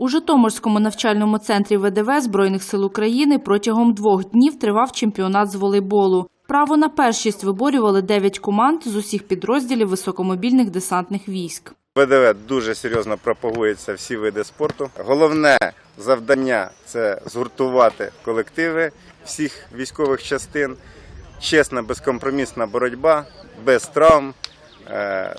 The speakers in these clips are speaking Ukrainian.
У Житомирському навчальному центрі ВДВ Збройних сил України протягом двох днів тривав чемпіонат з волейболу. Право на першість виборювали дев'ять команд з усіх підрозділів високомобільних десантних військ. ВДВ дуже серйозно пропагується всі види спорту. Головне завдання це згуртувати колективи всіх військових частин. Чесна, безкомпромісна боротьба, без травм, е,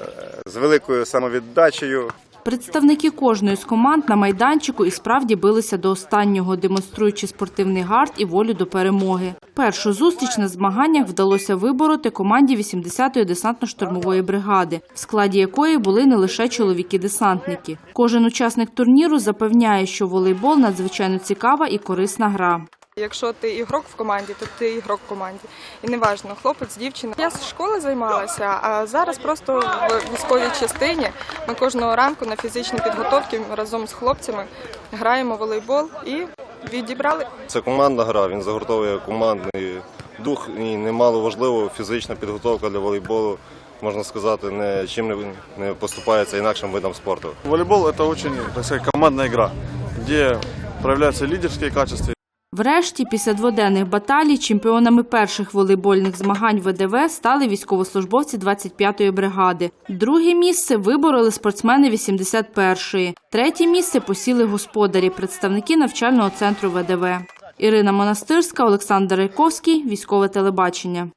з великою самовіддачею. Представники кожної з команд на майданчику і справді билися до останнього, демонструючи спортивний гард і волю до перемоги. Першу зустріч на змаганнях вдалося вибороти команді 80-ї десантно-штурмової бригади, в складі якої були не лише чоловіки-десантники. Кожен учасник турніру запевняє, що волейбол надзвичайно цікава і корисна гра. Якщо ти ігрок в команді, то ти ігрок в команді. І неважно, хлопець, дівчина. Я з школи займалася, а зараз просто в військовій частині ми кожного ранку на фізичній підготовці разом з хлопцями граємо в волейбол і відібрали Це командна гра, він загортовує командний дух і немало важливо фізична підготовка для волейболу, можна сказати, не чим не, не поступається інакшим видам спорту. Волейбол – это очень, так сказать, командная игра, где проявляются лидерские качества. Врешті, після дводенних баталій, чемпіонами перших волейбольних змагань ВДВ стали військовослужбовці 25-ї бригади. Друге місце вибороли спортсмени 81-ї. Третє місце посіли господарі, представники навчального центру ВДВ. Ірина Монастирська, Олександр Райковський, Військове телебачення.